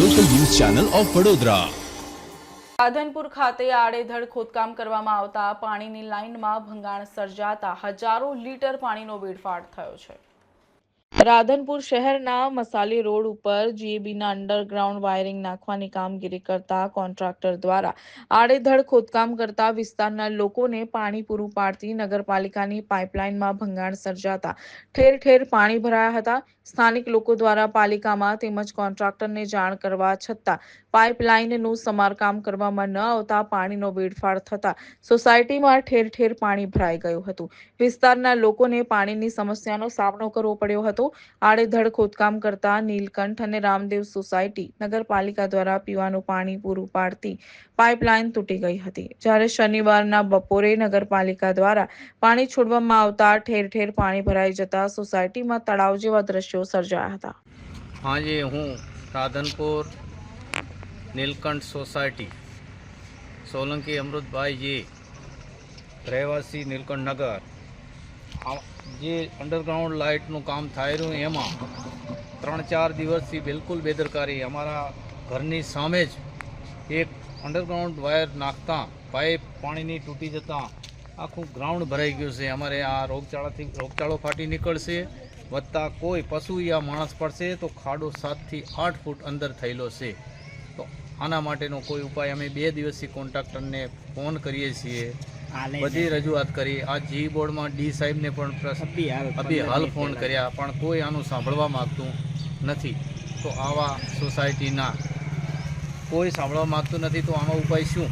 Of Vadodara. Radhanpur ખાતે આડેધડ ખોદકામ કરવામાં આવતા પાણીની લાઇનમાં ભંગાણ સર્જાતા હજારો લીટર પાણીનો વેડફાટ થયો છે. રાધનપુર શહેરના મસાલી રોડ ઉપર જીએબીના અંડરગ્રાઉન્ડ વાયરિંગ નાખવાની કામગીરી કરતા કોન્ટ્રાક્ટર દ્વારા આડેધડ ખોદકામ કરતા વિસ્તારના લોકોને પાણી પૂરું પાડતી નગરપાલિકાની પાઇપલાઇનમાં ભંગાણ સર્જાતા ઠેર ઠેર પાણી ભરાયા હતા. સ્થાનિક લોકો દ્વારા પાલિકામાં તેમજ કોન્ટ્રાક્ટરને જાણ કરવા છતાં પાઇપલાઇનનું સમારકામ કરવામાં ન આવતા પાણીનો વેડફાળ થતા સોસાયટીમાં ઠેર ઠેર પાણી ભરાઈ ગયું હતું. વિસ્તારના લોકોને પાણીની સમસ્યાનો સામનો કરવો પડ્યો હતો. આડેધડ ખોદકામ કરતા નીલકંઠ અને રામદેવ સોસાયટી નગરપાલિકા દ્વારા પીવાનું પાણી પૂરું પાડતી પાઇપલાઇન તૂટી ગઈ હતી. જ્યારે શનિવારના બપોરે નગરપાલિકા દ્વારા પાણી છોડવામાં આવતા ઠેર ઠેર પાણી ભરાઈ જતા સોસાયટીમાં તળાવ જેવા દ્રશ્યો સર્જાયા હતા. આજે હું રાધનપુર નીલકંઠ સોસાયટી, સોલંકી અમૃતભાઈજી, રહેવાસી નીલકંઠ નગર આ જે અંડરગ્રાઉન્ડ લાઇટનું કામ થાય રહ્યું એમાં, ત્રણ ચાર દિવસથી બિલકુલ બેદરકારી. અમારા ઘરની સામે જ એક અંડરગ્રાઉન્ડ વાયર નાખતા પાઇપ પાણીની તૂટી જતાં, આખું ગ્રાઉન્ડ ભરાઈ ગયું છે. અમારે આ રોગચાળાથી, રોગચાળો ફાટી નીકળશે, વત્તા કોઈ પશુ યા માણસ પડશે તો ખાડો સાતથી આઠ ફૂટ અંદર થયેલો છે. તો આના માટેનો કોઈ ઉપાય. અમે બે દિવસથી કોન્ટ્રાક્ટરને ફોન કરીએ છીએ. બધી રજૂઆત કરી. આ જી બોર્ડમાં ડી સાહેબને પણ અભી હાલ ફોન કર્યા પણ કોઈ આનું સાંભળવા માગતું નથી. તો આવા સોસાયટીના કોઈ સાંભળવા માગતું નથી તો આનો ઉપાય શું?